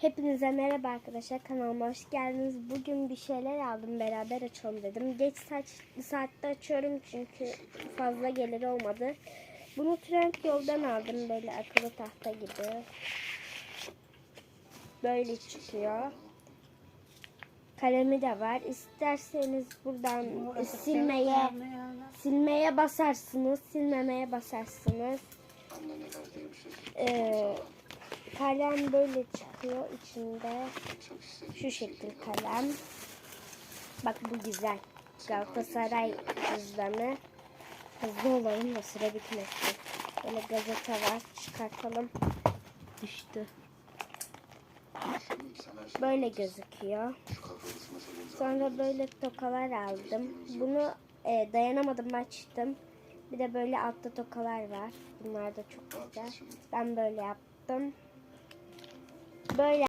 Hepinize merhaba arkadaşlar kanalıma hoş geldiniz. Bugün bir şeyler aldım beraber açalım dedim. Geç saat, saatte açıyorum çünkü fazla gelir olmadı. Bunu trend yoldan aldım böyle akıllı tahta gibi. Böyle çıkıyor. Kalemi de var. İsterseniz buradan silmeye silmeye basarsınız, silmemeye basarsınız. Ee, kalem böyle çıkıyor içinde. Şu şekil kalem. Bak bu güzel. Galatasaray cüzdanı. Hızlı olalım da süre bitmesin. Böyle gazete var. Çıkartalım. Düştü. Böyle gözüküyor. Sonra böyle tokalar aldım. Bunu e, dayanamadım açtım. Bir de böyle altta tokalar var. Bunlar da çok güzel. Ben böyle yaptım. Böyle